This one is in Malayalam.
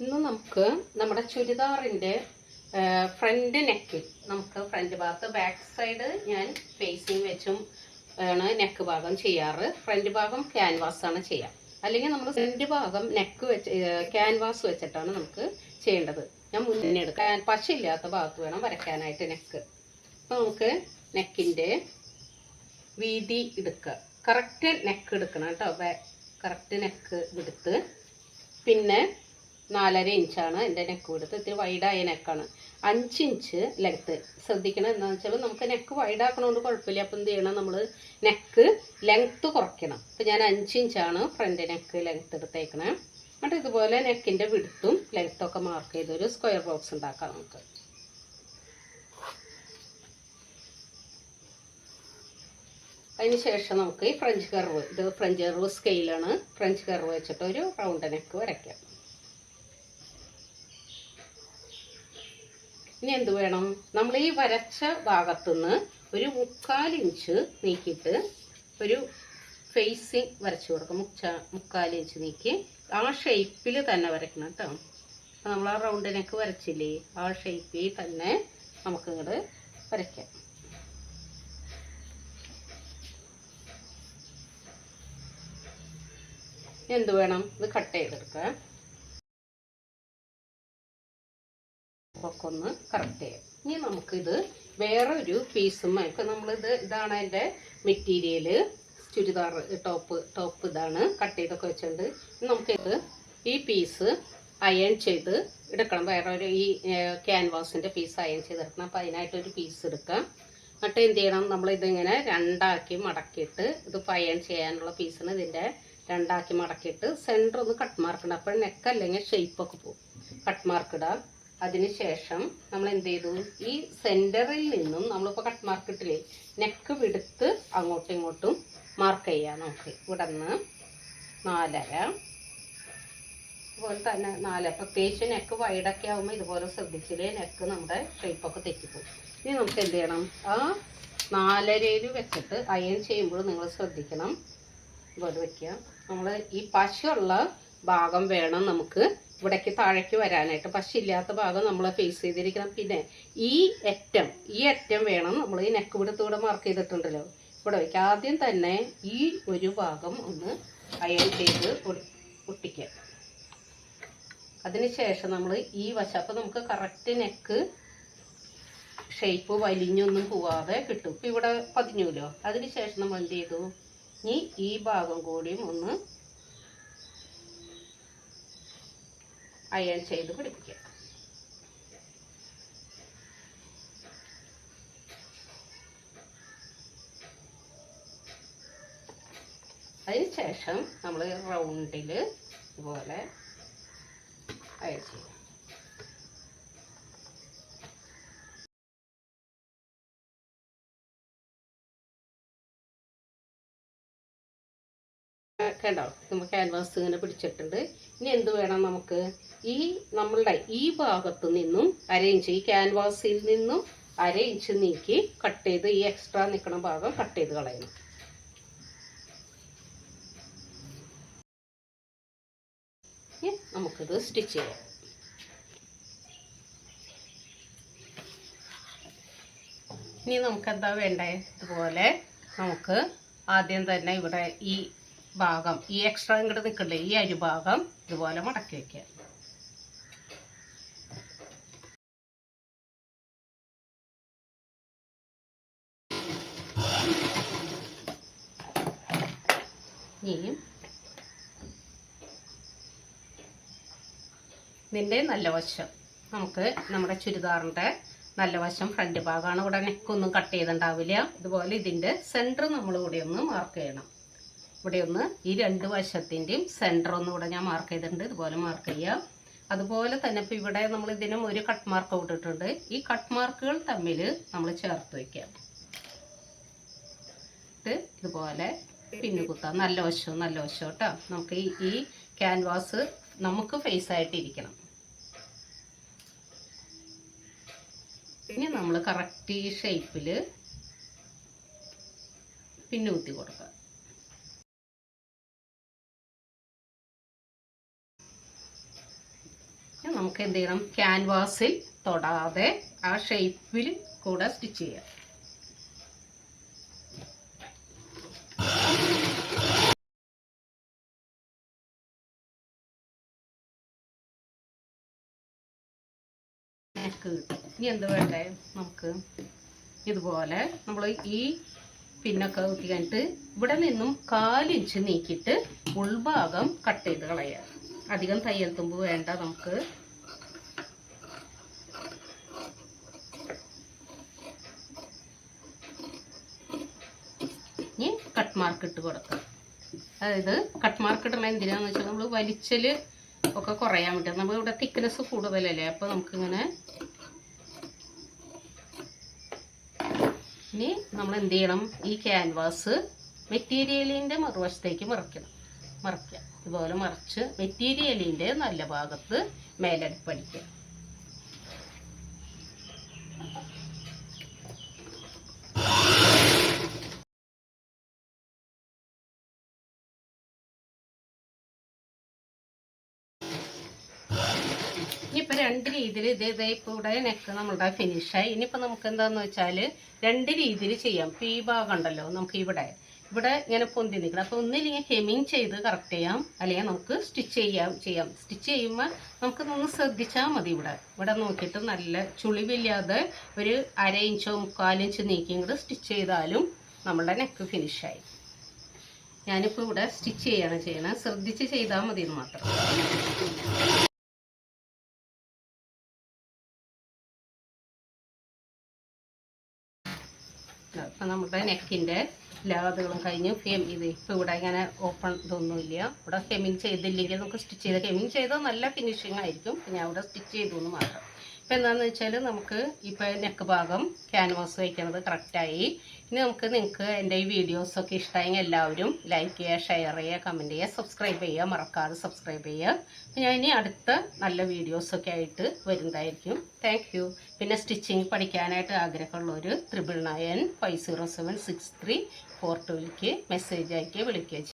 ഇന്ന് നമുക്ക് നമ്മുടെ ചുരിദാറിന്റെ ഫ്രണ്ട് നെക്ക് നമുക്ക് ഫ്രണ്ട് ഭാഗത്ത് ബാക്ക് സൈഡ് ഞാൻ ഫേസിങ് വെച്ചും ആണ് നെക്ക് ഭാഗം ചെയ്യാറ്. ഫ്രണ്ട് ഭാഗം ക്യാൻവാസ് ആണ് ചെയ്യാം. അല്ലെങ്കിൽ നമ്മൾ ഫ്രണ്ട് ഭാഗം നെക്ക് വെച്ച് ക്യാൻവാസ് വെച്ചിട്ടാണ് നമുക്ക് ചെയ്യേണ്ടത്. ഞാൻ മുന്നേ എടുക്കാൻ പശയില്ലാത്ത ഭാഗത്ത് വേണം വരയ്ക്കാനായിട്ട് നെക്ക് അപ്പോൾ നമുക്ക് നെക്കിന്റെ വീതി എടുക്കുക കറക്റ്റ് നെക്ക് എടുക്കണം കേട്ടോ. കറക്റ്റ് നെക്ക് എടുത്ത്. പിന്നെ നാലര ഇഞ്ചാണ് എന്റെ നെക്ക് കൊടുത്ത് ഇത്തിരി വൈഡായ നെക്കാണ് അഞ്ച് ഇഞ്ച് ലെങ്ത്ത് ശ്രദ്ധിക്കണം എന്താണെന്ന് വെച്ചാൽ നമുക്ക് നെക്ക് വൈഡാക്കണോണ്ട് കുഴപ്പമില്ല. അപ്പം എന്ത് ചെയ്യണം? നമ്മൾ നെക്ക് ലെങ്ത്ത് കുറയ്ക്കണം. അപ്പം ഞാൻ അഞ്ച് ഇഞ്ചാണ് ഫ്രണ്ട് നെക്ക് ലെങ്ത്ത് എടുത്തേക്കണേ. എന്നിട്ട് ഇതുപോലെ നെക്കിന്റെ വിടുത്തും ലെങ്ത്തും ഒക്കെ മാർക്ക് ചെയ്തൊരു സ്ക്വയർ ബോക്സ് ഉണ്ടാക്കാം നമുക്ക്. അതിന് ശേഷം നമുക്ക് ഈ ഫ്രഞ്ച് കർവ് ഇത് ഫ്രഞ്ച് കർവ് സ്കെയിലാണ് ഫ്രഞ്ച് കർവ് വെച്ചിട്ട് ഒരു റൗണ്ട് നെക്ക് വരയ്ക്കാം. ഇനി എന്ത് വേണം? നമ്മൾ ഈ വരച്ച ഭാഗത്തുനിന്ന് ഒരു മുക്കാൽ ഇഞ്ച് നീക്കിയിട്ട് ഒരു ഫേസിങ് വരച്ചു കൊടുക്കും. മുച്ച മുക്കാൽ ഇഞ്ച് നീക്കി. ആ ഷേപ്പിൽ തന്നെ വരയ്ക്കണം കേട്ടോ. അപ്പോൾ നമ്മൾ ആ റൗണ്ട് നെക്ക് വരച്ചില്ലേ? ആ ഷേപ്പിൽ തന്നെ നമുക്ക് നമുക്കിങ്ങോട്ട് വരയ്ക്കാം. എന്ത് വേണം? ഇത് കട്ട് ചെയ്തെടുക്കാം. ഒക്കെ ഒന്ന് കറക്റ്റ് ചെയ്യാം. ഇനി നമുക്കിത് വേറെ ഒരു പീസും ഇപ്പം നമ്മളിത് ഇതാണ് എന്റെ മെറ്റീരിയൽ ചുരിദാർ ടോപ്പ് ടോപ്പ് ഇതാണ് കട്ട് ചെയ്തൊക്കെ വെച്ചിട്ടുണ്ട് നമുക്കിത് ഈ പീസ് അയൺ ചെയ്ത് എടുക്കണം. വേറെ ഒരു ഈ ക്യാൻവാസിന്റെ പീസ് അയൺ ചെയ്തെടുക്കണം. അപ്പോൾ അതിനായിട്ടൊരു പീസ് എടുക്കാം. എന്നിട്ട് എന്ത് ചെയ്യണം? നമ്മളിതിങ്ങനെ രണ്ടാക്കി മടക്കിയിട്ട് ഇത് അയൺ ചെയ്യാനുള്ള പീസിന് ഇതിന്റെ രണ്ടാക്കി മടക്കിയിട്ട് സെന്റർ ഒന്ന് കട്ട് മാർക്ക് ഇടാം. അപ്പോൾ നെക്ക് അല്ലെങ്കിൽ ഷേപ്പൊക്കെ പോകും. കട്ട് മാർക്ക് ഇടാം. അതിനുശേഷം നമ്മൾ എന്ത് ചെയ്തു ഈ സെന്ററിൽ നിന്നും നമ്മളിപ്പോൾ കട്ട് മാർക്ക് നെക്ക് വിടുത്ത് അങ്ങോട്ടും ഇങ്ങോട്ടും മാർക്ക് ചെയ്യാം നമുക്ക്. ഇവിടെ നിന്ന് നാലര. അതുപോലെ തന്നെ നാല് പ്രത്യേകിച്ച് നെക്ക് വൈഡൊക്കെ ആകുമ്പോൾ ഇതുപോലെ ശ്രദ്ധിച്ചില്ലേ നെക്ക് നമ്മുടെ ഷേപ്പൊക്കെ തെറ്റിപ്പോകും ഇനി നമുക്ക് എന്ത് ചെയ്യണം? ആ നാലരയിൽ വെച്ചിട്ട് അയൺ ചെയ്യുമ്പോൾ നിങ്ങൾ ശ്രദ്ധിക്കണം. ഇതുപോലെ വെക്കുക. നമ്മൾ ഈ പശുള്ള ഭാഗം വേണം നമുക്ക് ഇവിടേക്ക് താഴേക്ക് വരാനായിട്ട് പശില്ലാത്ത ഭാഗം നമ്മൾ ഫേസ് ചെയ്തിരിക്കണം. പിന്നെ ഈ അറ്റം ഈ അറ്റം വേണം നമ്മൾ ഈ നെക്ക് വിടുത്ത് ഇവിടെ മാർക്ക് ചെയ്തിട്ടുണ്ടല്ലോ. ഇവിടെ വയ്ക്കുക ആദ്യം തന്നെ ഈ ഒരു ഭാഗം ഒന്ന് അയൺ ചെയ്ത് ഒട്ടി- ഒട്ടിക്കുക അതിനുശേഷം നമ്മൾ ഈ വശം അപ്പോൾ നമുക്ക് കറക്റ്റ് നെക്ക് ഷേപ്പ് വലിഞ്ഞൊന്നും പോവാതെ കിട്ടും. ഇപ്പം ഇവിടെ പതിഞ്ഞുല്ലോ അതിനുശേഷം നമ്മൾ എന്ത് ചെയ്തു? ഇനി ഈ ഭാഗം കൂടിയും ഒന്ന് അയൺ ചെയ്ത് പിടിപ്പിക്കുക. അതിനുശേഷം നമ്മൾ റൗണ്ടിൽ ഇതുപോലെ അയൺ ചെയ്യും കണ്ടോ? നമ്മൾ ക്യാൻവാസ് ഇങ്ങനെ പിടിച്ചിട്ടുണ്ട്. ഇനി എന്ത് വേണം നമുക്ക്? ഈ നമ്മളുടെ ഈ ഭാഗത്ത് നിന്നും അര ഇഞ്ച് ഈ ക്യാൻവാസിൽ നിന്നും അര ഇഞ്ച് നീക്കി കട്ട് ചെയ്ത് ഈ എക്സ്ട്രാ നിൽക്കുന്ന ഭാഗം കട്ട് ചെയ്ത് കളയണം. നമുക്കിത് സ്റ്റിച്ച് ചെയ്യാം. ഇനി നമുക്ക് എന്താ വേണ്ടേ? ഇതുപോലെ നമുക്ക് ആദ്യം തന്നെ ഇവിടെ ഈ ഭാഗം. ഈ എക്സ്ട്രാ ഇങ്ങോട്ട് നിൽക്കണ്ടേ ഈ അരിഭാഗം ഇതുപോലെ മടക്കി വയ്ക്കുക ഇതിന്റെ നല്ല വശം. നമുക്ക് നമ്മുടെ ചുരിദാറിന്റെ നല്ല വശം ഫ്രണ്ട് ഭാഗമാണ് ഇവിടെ നെക്കൊന്നും കട്ട് ചെയ്തിട്ടുണ്ടാവില്ല ഇതുപോലെ ഇതിന്റെ സെന്റർ നമ്മൾ ഇവിടെ ഒന്ന് മാർക്ക് ചെയ്യണം. ഇവിടെ ഒന്ന് ഈ രണ്ട് വശത്തിന്റെയും സെന്റർ ഒന്നും ഇവിടെ ഞാൻ മാർക്ക് ചെയ്തിട്ടുണ്ട്. ഇതുപോലെ മാർക്ക് ചെയ്യുക അതുപോലെ തന്നെ ഇപ്പോൾ ഇവിടെ നമ്മൾ ഇതിനും ഒരു കട്ട് മാർക്ക് വിട്ടിട്ടുണ്ട് ഈ കട്ട് മാർക്കുകൾ തമ്മിൽ നമ്മൾ ചേർത്ത് വയ്ക്കുക ഇട്ട് ഇതുപോലെ പിന്നു കുത്താം. നല്ല വശവും നല്ല വശവും കേട്ടോ. നമുക്ക് ഈ ഈ ക്യാൻവാസ് നമുക്ക് ഫേസ് ആയിട്ടിരിക്കണം ഇനി നമ്മൾ കറക്റ്റ് ഈ ഷേപ്പിൽ പിന്നെ കുത്തി കൊടുക്കുക നമുക്ക് എന്ത് ചെയ്യണം? ക്യാൻവാസിൽ തൊടാതെ ആ ഷേപ്പിൽ കൂടെ സ്റ്റിച്ച് ചെയ്യാം. കിട്ടും. ഇനി എന്ത് വേണ്ടേ? നമുക്ക് ഇതുപോലെ നമ്മൾ ഈ പിന്നൊക്കെ കുത്തി കഴിഞ്ഞിട്ട് ഇവിടെ നിന്നും കാലിഞ്ച് നീക്കിയിട്ട് ഉൾഭാഗം കട്ട് ചെയ്ത് കളയുക അധികം തയ്യൽ തുമ്പ് വേണ്ട നമുക്ക് ഇനി കട്ട് മാർക്ക് ഇട്ട് കൊടുക്കുക അതായത് കട്ട് മാർക്ക് ഇടുമ്പോൾ എന്തിനാന്ന് വെച്ചാൽ നമ്മൾ വലിച്ചൽ ഒക്കെ കുറയാൻ പറ്റും നമ്മൾ ഇവിടെ തിക്നെസ് കൂടുതലല്ലേ? അപ്പോൾ നമുക്കിങ്ങനെ ഇനി നമ്മൾ എന്ത് ചെയ്യണം ഈ ക്യാൻവാസ് മെറ്റീരിയലിന്റെ മറുവശത്തേക്ക് മറിക്കണം. മറിക്കുക. ഇതുപോലെ മറിച്ച് മെറ്റീരിയലിന്റെ നല്ല ഭാഗത്ത് മേലടുപ്പടിക്കുക ഇനിയിപ്പോൾ രണ്ട് രീതിയിൽ ഇതേ ഇതേ കൂടെ നെക്ക് നമ്മളുടെ ഫിനിഷായി ഇനിയിപ്പോൾ നമുക്ക് എന്താണെന്ന് വെച്ചാൽ രണ്ട് രീതിയിൽ ചെയ്യാം. ഇപ്പോൾ ഈ ഭാഗം ഉണ്ടല്ലോ നമുക്ക് ഇവിടെ. ഇവിടെ ഇങ്ങനെ പൊന്തി നിൽക്കണം. അപ്പോൾ ഒന്നില്ലെങ്കിൽ ഹെമിങ് ചെയ്ത് കറക്റ്റ് ചെയ്യാം. അല്ലെങ്കിൽ നമുക്ക് സ്റ്റിച്ച് ചെയ്യാം ചെയ്യാം. സ്റ്റിച്ച് ചെയ്യുമ്പോൾ നമുക്ക് ഒന്ന് ശ്രദ്ധിച്ചാൽ മതി ഇവിടെ. ഇവിടെ നോക്കിയിട്ട് നല്ല ചുളിവില്ലാതെ ഒരു അര ഇഞ്ചോ മുക്കാലിഞ്ചോ നീക്കി ഇങ്ങോട്ട് സ്റ്റിച്ച് ചെയ്താലും നമ്മളുടെ നെക്ക് ഫിനിഷായി ഞാനിപ്പോൾ ഇവിടെ സ്റ്റിച്ച് ചെയ്യാണ് ചെയ്യണത് ശ്രദ്ധിച്ച് ചെയ്താൽ മതി എന്ന് മാത്രം. അപ്പം നമ്മുടെ നെക്കിന്റെ ലാതുകളും കഴിഞ്ഞ് ഫെം ഇത് ഇപ്പം ഇവിടെ ഇങ്ങനെ ഓപ്പൺ ഇതൊന്നുമില്ല ഇവിടെ ഫെമിൻ ചെയ്തില്ലെങ്കിൽ നമുക്ക് സ്റ്റിച്ച് ചെയ്ത് ഫെമിൻ ചെയ്താൽ നല്ല ഫിനിഷിങ് ആയിരിക്കും. ഞാൻ ഇവിടെ സ്റ്റിച്ച് ചെയ്തു എന്ന് മാത്രം. ഇപ്പം എന്താണെന്ന് വെച്ചാൽ നമുക്ക് ഇപ്പോൾ നെക്ക് ഭാഗം ക്യാൻവാസ് വയ്ക്കുന്നത് കറക്റ്റായി ഇനി നമുക്ക് നിങ്ങൾക്ക് എന്റെ ഈ വീഡിയോസൊക്കെ ഇഷ്ടമായെങ്കിൽ എല്ലാവരും ലൈക്ക് ചെയ്യുക ഷെയർ ചെയ്യുക കമന്റ് ചെയ്യുക സബ്സ്ക്രൈബ് ചെയ്യുക. മറക്കാതെ സബ്സ്ക്രൈബ് ചെയ്യുക. ഞാൻ ഇനി അടുത്ത നല്ല വീഡിയോസൊക്കെ ആയിട്ട് വരുന്നതായിരിക്കും. താങ്ക് പിന്നെ സ്റ്റിച്ചിങ് പഠിക്കാനായിട്ട് ആഗ്രഹമുള്ളവർ triple nine five zero seven six three four ടുവിലേക്ക് message അയക്കുക വിളിക്കുക